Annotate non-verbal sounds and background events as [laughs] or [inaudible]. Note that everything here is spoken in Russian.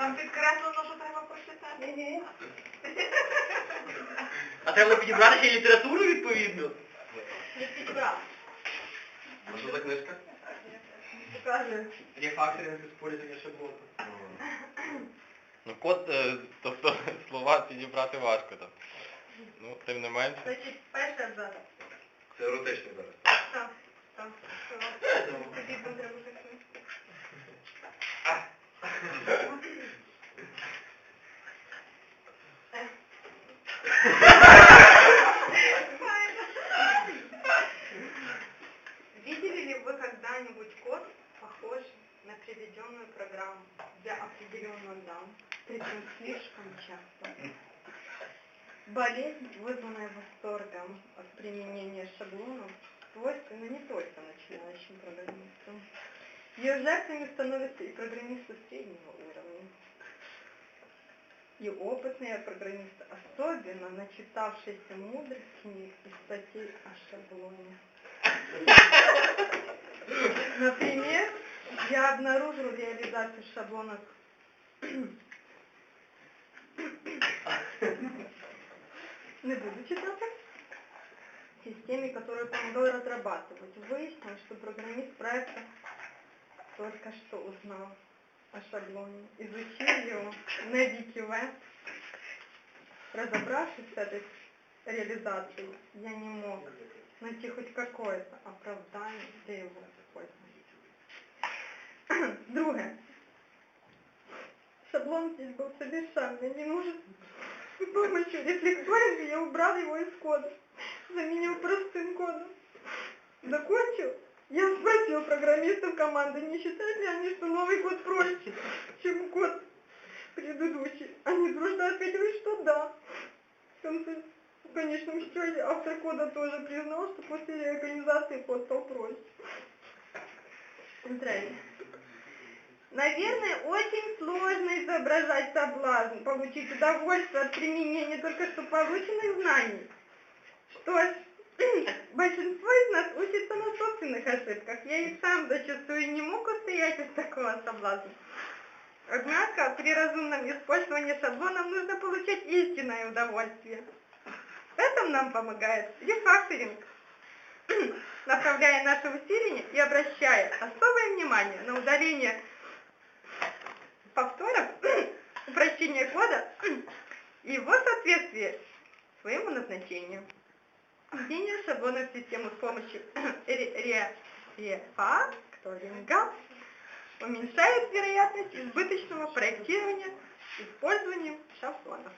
Там підкреслено, що треба прочитати. А треба підібрати ще літературу відповідно. Не підбрав. А що за книжка? Покажи. Є фактори використання шаблону. Ну, код, е, тобто [laughs] слова підібрати важко там. Ну, тим не менше. Значить, перше абзац. Це еротичний зараз. Определенных дам, причем слишком часто? Болезнь, вызванная восторгом от применения шаблонов, свойственна не только начинающим программистам. Ее жертвами становятся и программисты среднего уровня. И опытные программисты, особенно начитавшиеся мудрых книг и статей о шаблоне. Например, я обнаружил реализацию шаблонов не буду читать. Системе, которую помогал разрабатывать. Выяснилось, что программист проекта только что узнал о шаблоне, изучил его на WikiWeb. Разобравшись с этой реализацией, я не мог найти хоть какое-то оправдание для его использования. Друге. Шаблон здесь был совершенно не нужен. С помощью рефлектории я убрал его из кода, заменил простым кодом. Закончил. Я спросил программистов команды, не считают ли они, что новый код проще, чем код предыдущий. Они дружно ответили, что да. В конце, в конечном счете, автор кода тоже признал, что после реорганизации код стал проще. Третье. Наверное, очень сложно изображать соблазн, получить удовольствие от применения только что полученных знаний. Что ж, [clears throat] большинство из нас учится на собственных ошибках. Я и сам зачастую не мог устоять от такого соблазна. Однако при разумном использовании шаблонов нужно получать истинное удовольствие. В этом нам помогает рефакторинг, [clears throat] направляя наши усилия и обращая особое внимание на удаление повторов, упрощение кода и его соответствие своему назначению. Введение шаблонов в систему с помощью [clears throat] рефакторинга уменьшает вероятность избыточного проектирования с использованием шаблонов.